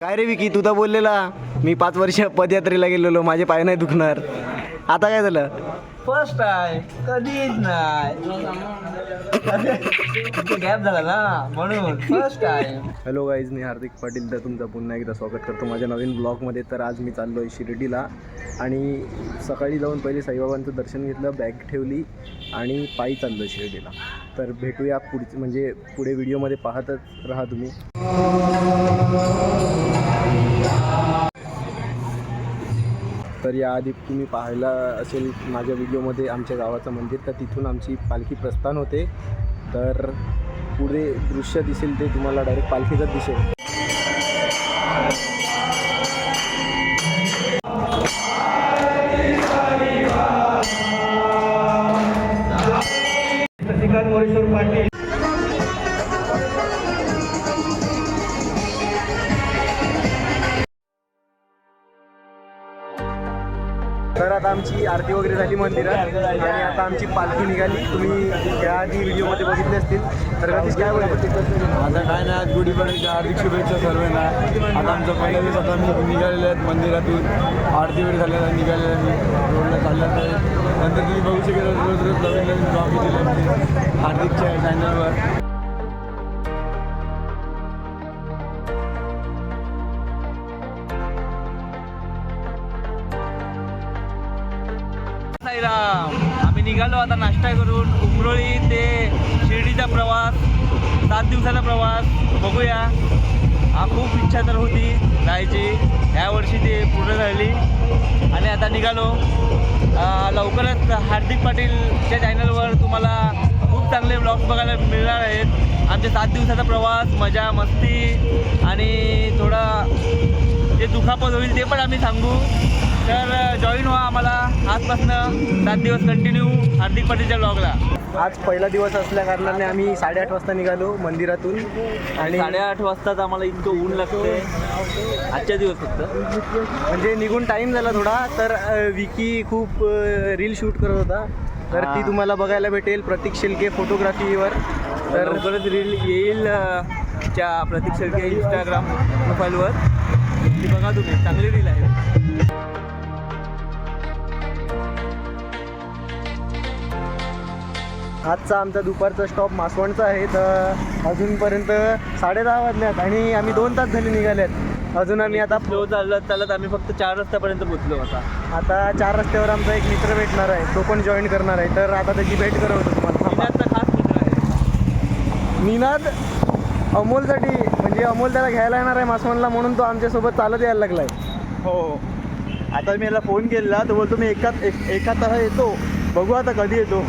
काय रे विकी तू तर बोललेला. मी पाच वर्ष पदयात्रेला गेलेलो माझे पाय नाही दुखणार. आता काय झालं? फर्स्ट आहे कधीच नाही. गॅप झाला ना म्हणून फर्स्ट आहे. हॅलो गाईज मी हार्दिक पाटील तर तुमचं पुन्हा एकदा स्वागत करतो माझ्या नवीन ब्लॉगमध्ये तर आज मी चाललो आहे शिर्डीला आणि सकाळी जाऊन पहिले साईबाबांचं दर्शन घेतलं बॅग ठेवली आणि पायी चाललो आहे शिर्डीला. तर भेटूया पुढचे म्हणजे पुढे व्हिडिओमध्ये पाहतच राहा तुम्ही. तर याआधी तुम्ही पाहायला असेल माझ्या व्हिडिओमध्ये आमच्या गावाचं मंदिर तर तिथून आमची पालखी प्रस्थान होते. तर पुढे दृश्य दिसेल ते तुम्हाला डायरेक्ट पालखीचंच दिसेल. आरती वगैरे झाली मंदिरात. आणि आता आमची पालखी निघाली. तुम्ही त्याआधी व्हिडिओमध्ये बघितले असतील. तर कधीच काय बोलतो आता काय नाही आज गुढीपाडव्याच्या हार्दिक शुभेच्छा सर्वांना. आता आमचं पहिल्या दिवस आता आम्ही निघालेले आहेत मंदिरातून. आरती वगैरे झालेला निघालेला मी रोडला चालल्या आहे नंतर तुम्ही बघू शकेल रोज रोज नवीन नवीन ब्लॉग दिले आमचे. हार्दिकच्या चॅनलवर साईराम. आम्ही निघालो आता नाश्ता करून. उमरोळी ते शिर्डीचा प्रवास सात दिवसाचा प्रवास. बघूया. हा खूप इच्छा तर होती जायची यावर्षी ती ते पूर्ण झाली. आणि आता निघालो. लवकरच हार्दिक पाटीलच्या चॅनलवर तुम्हाला खूप चांगले ब्लॉग्स बघायला मिळणार आहेत. आमच्या सात दिवसाचा प्रवास मजा मस्ती आणि थोडा जे दुखापत होईल ते पण आम्ही सांगू. तर जॉईन व्हा आम्हाला. आजपासनं सात दिवस कंटिन्यू हार्दिक पाटीलच्या ब्लॉगला आज पहिला दिवस असल्या कारणाने आम्ही साडेआठ वाजता निघालो मंदिरातून. आणि साडेआठ वाजताच आम्हाला इतकं ऊन लागते आजच्या दिवस फक्त. म्हणजे निघून टाईम झाला थोडा तर अ, विकी खूप रील शूट करत होता. तर ती हा. तुम्हाला बघायला भेटेल प्रतीक शिल्के फोटोग्राफीवर तर तर लवकरच रील येईल अं, च्या प्रतीक शेळके इंस्टाग्राम प्रोफाईलवर ती बघा तुम्ही चांगली रील आहे. आजचा आमचा दुपारचा स्टॉप मासवणचा आहे. तर अजूनपर्यंत साडे दहा वाजल्यात आणि आम्ही दोन तास झाले निघाल्यात. अजून आम्ही आता स्लो चालत चालत आम्ही फक्त चार रस्त्यापर्यंत पोहोचलो आता. आता चार रस्त्यावर आमचा एक मित्र भेटणार आहे. तो पण जॉईन करणार आहे. तर आता त्याची भेट करत तुम्हाला. खास मित्र आहे. निनाद अमोलसाठी म्हणजे अमोल त्याला घ्यायला येणार आहे मासवणला म्हणून तो आमच्यासोबत चालत यायला लागलाय. हो आता मी याला फोन केला तो बोलतो मी एक एका तास येतो. बघू आता कधी येतो.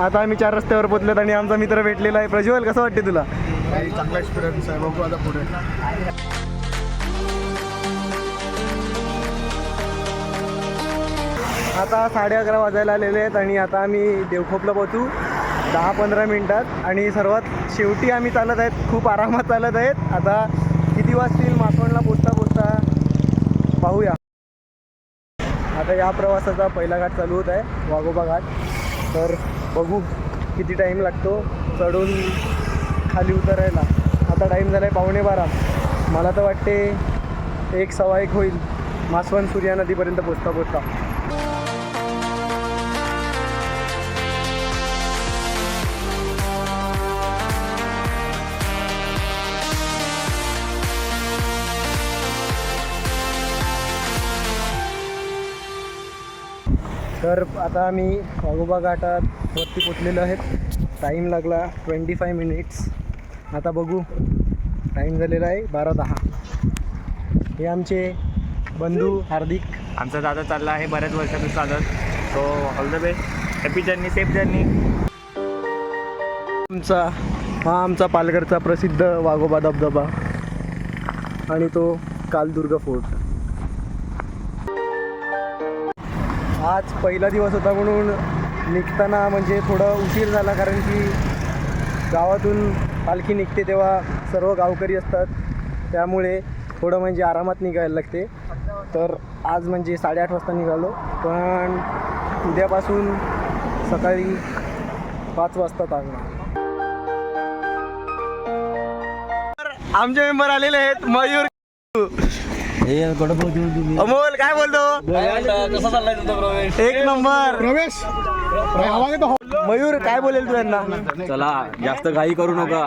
आता आम्ही चार रस्त्यावर पोचलेत आणि आमचा मित्र भेटलेला आहे. प्रज्वल कसं वाटते तुला? चांगला एक्सपिरियन्स आहे. बघू आता पुढे. आता साडे अकरा वाजायला आलेले आहेत आणि आता आम्ही देवखोपला पोहोचू. दहा पंधरा मिनिटात. आणि सर्वात शेवटी आम्ही चालत आहेत. खूप आरामात चालत आहेत. आता किती वाजतील? मासवणला पोचता पोचता पाहूया. आता या प्रवासाचा पहिला घाट चालू होत आहे. वाघोबा घाट. तर बघू किती टाईम लागतो. चढून खाली उतरायला. आता टाईम झाला आहे पावणे बारा. मला तर वाटते एक सव्वा एक होईल. मासवण सूर्या नदीपर्यंत पोचता पोचता. तर आता आम्ही वाघोबा घाटात वरती पोचलेलो आहेत. टाईम लागला ट्वेंटी फाय मिनिट्स आता बघू टाईम झालेला आहे बारा दहा. हे आमचे बंधू हार्दिक. आमचा दादा चालला आहे बऱ्याच वर्षातून चालत so all the best happy journey safe journey आमचा हा आमचा पालघरचा प्रसिद्ध वाघोबा धबधबा. आणि तो कालदुर्ग फोर्ट आज पहिला दिवस होता म्हणून निघताना म्हणजे थोडं उशीर झाला कारण की गावातून पालखी निघते तेव्हा सर्व गावकरी असतात. त्यामुळे थोडं म्हणजे आरामात निघायला लागते. तर आज म्हणजे साडेआठ वाजता निघालो पण उद्यापासून सकाळी पाच वाजता लागणार आमचे मेंबर आलेले आहेत मयूर अमोल काय बोलतो? कसा चाललाय तुमचा प्रवेश? एक नंबर. प्रवेश? मयूर काय बोलेल तू यांना? चला जास्त घाई करू नका.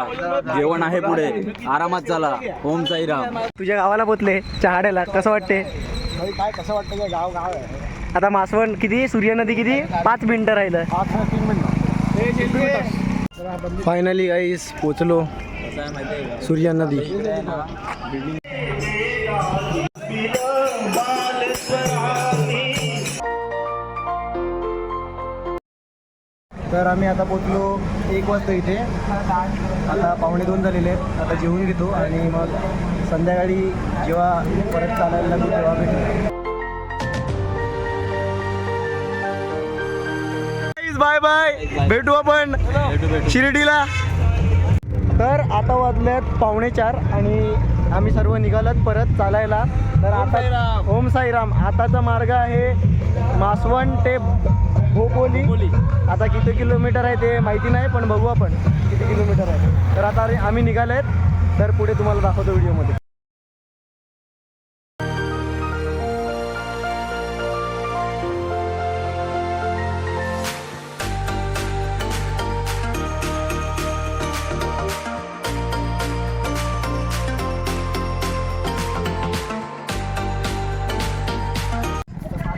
जेवण आहे पुढे. आरामात चला. ओम साईराम तुझ्या गावाला पोचले चहाड्याला. कसं वाटते काय कसं वाटतं काय गाव गाव आहे. आता मासवण किती? सूर्य नदी किती? पाच मिनिटं राहिलं. पाच सहा तीन मिनिटं. फायनली गाईस पोचलो. सूर्या नदी. तर आम्ही आता पोचलो एक वाजता इथे. आता पावणे दोन झालेले आहेत. आता जेवून घेतो आणि मग संध्याकाळी जेव्हा परत चालायला लागू तेव्हा भेटू. बाय बाय भेटू आपण शिर्डीला. तर आता वाजल्यात पावणे चार आणि आम्ही सर्व निघालात परत चालायला. तर आता ओम साईराम. आताचा मार्ग आहे मासवण ते भोपोली आता किती किलोमीटर आहे ते माहिती नाही पण बघू आपण किती किलोमीटर आहे. तर आता आम्ही निघालेत. तर पुढे तुम्हाला दाखवतो व्हिडिओमध्ये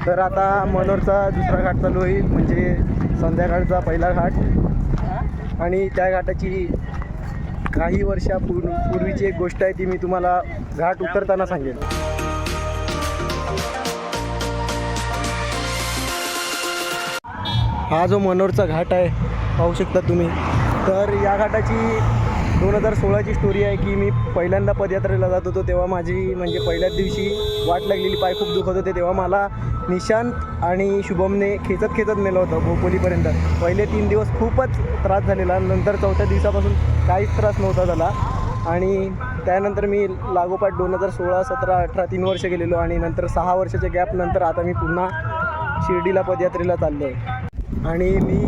तर आता मनोरचा दुसरा घाट चालू होईल म्हणजे संध्याकाळचा पहिला घाट. आणि त्या घाटाची काही वर्षापूर्वी पूर्वीची एक गोष्ट आहे ती मी तुम्हाला घाट उतरताना सांगेन. हा जो मनोरचा घाट आहे पाहू शकता तुम्ही. तर या घाटाची दोन हजार सोळाची स्टोरी आहे की मी पहिल्यांदा पदयात्रेला जात होतो तेव्हा माझी म्हणजे पहिल्याच दिवशी वाट लागलेली पाय खूप दुखत होते तेव्हा मला निशांत आणि शुभमने खेचत खेचत नेलं होतं भोपोलीपर्यंत पहिले तीन दिवस खूपच त्रास झालेला. नंतर चौथ्या दिवसापासून काहीच त्रास नव्हता झाला. आणि त्यानंतर मी लागोपाठ दोन हजार सोळा सतरा अठरा तीन वर्ष गेलेलो आणि नंतर सहा वर्षाच्या गॅपनंतर आता मी पुन्हा शिर्डीला पदयात्रेला चाललो आहे आणि मी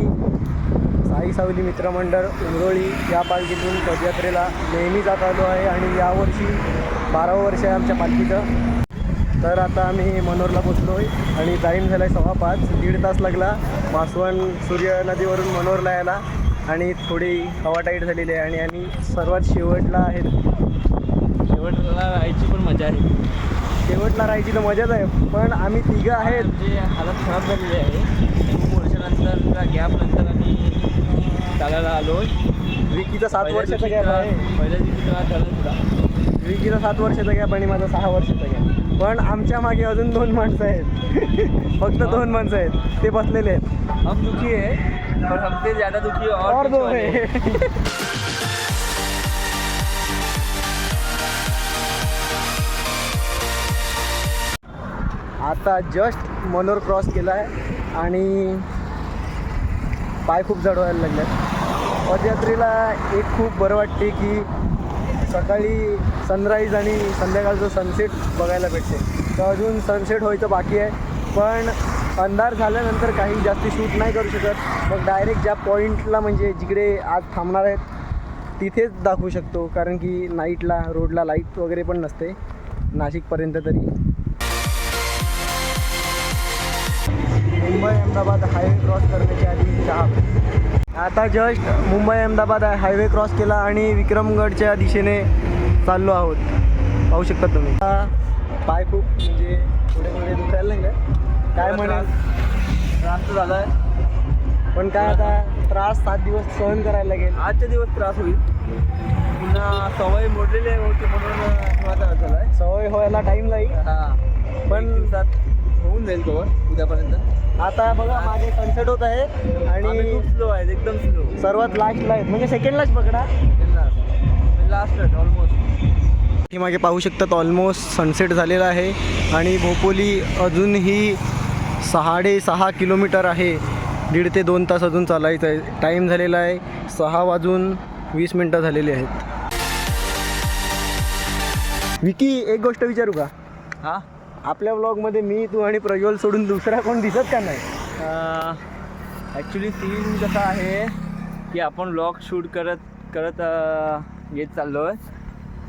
साई सावली मित्रमंडळ उमरोळी या पालखीतून पदयात्रेला नेहमी जात आलो आहे. आणि यावर्षी बारावं वर्ष आहे आमच्या पालखीचं. तर आता आम्ही मनोरला पोचलो आहे आणि टाईम झाला आहे सव्वा पाच. दीड तास लागला. मासवण सूर्य नदीवरून मनोरला यायला आणि थोडी हवा टाईट झालेली आहे आणि आणि सर्वात शेवटला आहे शेवटला राहायची पण मजा आहे. शेवटला राहायची तर मजाच आहे पण आम्ही तिघं आहेत. आमची हालत खराब झालेली आहे. खूप वर्षानंतर गॅप नंतर आम्ही चालायला आलो विकीचा सात वर्षाचा गॅप आहे. पहिल्या दिवशी विकीचा सात वर्षाचा गॅप आणि माझा सहा वर्षाचा गॅप पण आमच्या मागे अजून दोन माणसं आहेत. फक्त दोन माणसं आहेत. ते बसलेले आहेत. हम दुखी है और हमसे ज़्यादा दुखी और, दो हैं। आहे आता जस्ट मनोर क्रॉस केला आहे आणि पाय खूप जड व्हायला लागले पदयात्रेला एक खूप बरं वाटते की सकाळी सनराईज आणि संध्याकाळचं सनसेट बघायला भेटते. तर अजून सनसेट व्हायचं बाकी आहे. पण अंधार झाल्यानंतर काही जास्ती शूट नाही करू शकत. मग डायरेक्ट ज्या पॉईंटला म्हणजे जिकडे आज थांबणार आहेत तिथेच दाखवू शकतो. कारण की नाईटला रोडला लाइट वगैरे पण नसते. नाशिकपर्यंत तरी. मुंबई अहमदाबाद हायवे क्रॉस करण्याच्या आधी चहा. आता just Mumbai Ahmedabad highway cross केला आणि विक्रमगडच्या दिशेने चाललो आहोत. पाहू शकता तुम्ही. पाय खूप म्हणजे थोडे थोडे दुखायला लागले. काय म्हणेल? त्रास. तर झाला आहे पण काय आता त्रास सात दिवस सहन करायला लागेल. आजचे दिवस त्रास होईल. पुन्हा सवय मोडलेली आहे होती म्हणून झाला आहे सवय व्हायला टाईम लागेल हां. पण- होऊन जाईल कवर उद्यापर्यंत. आता बघा मागे सनसेट होत आहे आणि खूप स्लो आहेत एकदम स्लो सर्वात लास्टला आहेत. म्हणजे सेकंडलाच पकडा. लास्ट आहेत ऑलमोस्ट हे मागे पाहू शकतात ऑलमोस्ट सनसेट झालेला आहे. आणि भोपोली अजूनही सहाडे सहा किलोमीटर आहे. दीड ते दोन तास अजून चालायचं आहे. टाईम झालेला आहे. सहा वाजून वीस मिनटं झालेली आहेत. विकी एक गोष्ट विचारू का? हां? आपल्या ब्लॉगमध्ये मी तू आणि प्रज्वल सोडून दुसरा कोण दिसत का नाही? ॲक्च्युली सीन कसा आहे की आपण ब्लॉग शूट करत करत येत चाललो आहे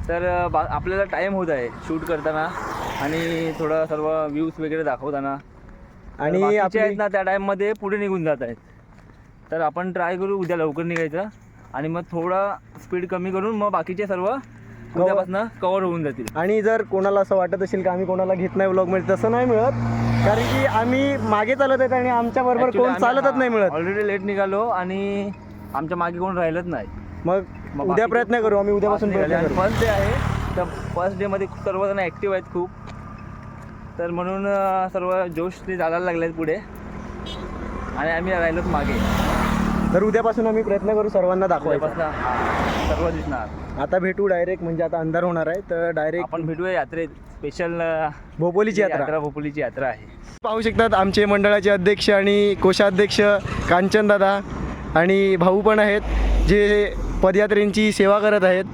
तर बा आपल्याला टाईम होत आहे शूट करताना आणि थोडं सर्व व्ह्यूज वगैरे दाखवताना. आणि आहेत ना त्या टाईममध्ये पुढे निघून जात आहेत. तर आपण ट्राय करू उद्या लवकर निघायचं. आणि मग थोडा स्पीड कमी करून मग बाकीचे सर्व उद्यापासून कवर होऊन जातील. आणि जर कोणाला असं वाटत असेल की आम्ही कोणाला घेत नाही ब्लॉगमध्ये तसं नाही मिळत. कारण की आम्ही मागे चालत आहेत आणि आमच्या बरोबर कोण चालतच नाही मिळत. ऑलरेडी लेट निघालो आणि आमच्या मागे कोण राहिलंच नाही. मग उद्या प्रयत्न करू आम्ही उद्यापासून प्रयत्न करू. फर्स्ट डे आहे तर फर्स्ट डेमध्ये सर्वजण ॲक्टिव्ह आहेत खूप. तर म्हणून अं, सर्व जोश ते जायला लागले आहेत पुढे. आणि आम्ही राहिलोच मागे. तर उद्यापासून आम्ही प्रयत्न करू सर्वांना दाखवायचा. सर्व दिसणार. आता भेटू डायरेक्ट म्हणजे आता अंधार होणार आहे तर डायरेक्ट आपण भेटूया यात्रेत. स्पेशल भोपोलीची यात्रा. यात्रा भोपोलीची यात्रा आहे. पाहू शकतात आमचे मंडळाचे अध्यक्ष आणि कोषाध्यक्ष कांचन दादा आणि भाऊ पण आहेत जे पदयात्रेंची सेवा करत आहेत.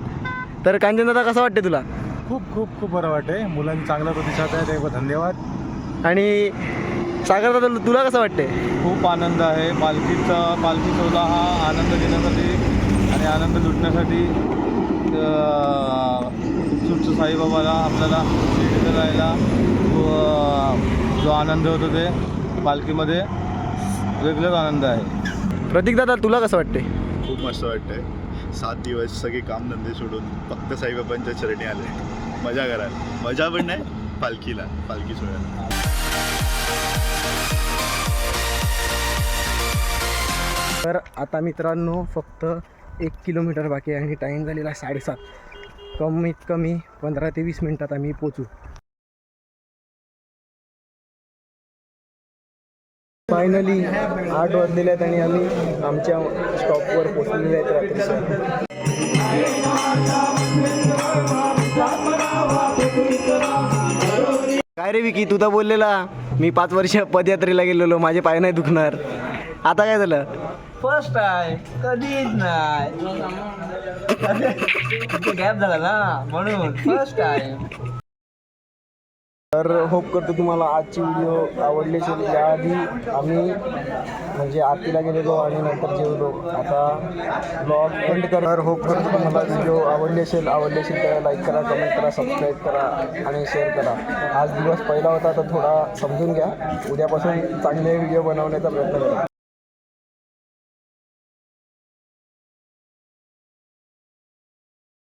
तर कांचन दादा कसं वाटते तुला? खूप खूप खूप बरं वाटते मुलांनी चांगला प्रतिसाद आहे ते धन्यवाद. आणि सागर दादा तुला कसं वाटते खूप आनंद आहे. पालखीचा पालखी सोहळा हा आनंद घेण्यासाठी आणि आनंद लुटण्यासाठी अं, सुच्च साईबाबाला आपल्याला शिर्डीला जायला तो, जो आनंद होतो ते पालखीमध्ये वेगळाच आनंद आहे. प्रतीक दादा तुला कसं वाटते खूप मस्त वाटतंय. सात दिवस सगळे कामधंदे सोडून फक्त साईबाबांच्या चरणी आले. मजा करायला मजा पण नाही पालखीला पालखी सोहळ्याला तर आता मित्रांनो फक्त एक किलोमीटर बाकी आहे आणि टाईम झालेला साडेसात. कमीत कमी पंधरा ते वीस मिनटात आम्ही पोचू फायनली आठ वाजलेले आहेत आणि आम्ही आमच्या स्टॉपवर पोचलेले आहेत रात्रीच्या काय रे विकी तू तर बोललेला. मी पाच वर्ष पदयात्रेला गेलेलो माझे पाय नाही दुखणार. आता काय झालं? फर्स्ट आहे कधीच नाही. गॅप झाला ना म्हणून फर्स्ट आहे तर होप करतो तुम्हाला आजची व्हिडिओ आवडली असेल. याआधी आम्ही म्हणजे आरतीला गेलेलो आणि नंतर जेवलो. आता ब्लॉग एंड कर. होप करतो तुम्हाला व्हिडिओ आवडली असेल आवडली असेल तर लाईक करा कमेंट करा सबस्क्राईब करा आणि शेअर करा. आज दिवस पहिला होता तर थोडा समजून घ्या. उद्यापासून चांगले व्हिडिओ बनवण्याचा प्रयत्न करा.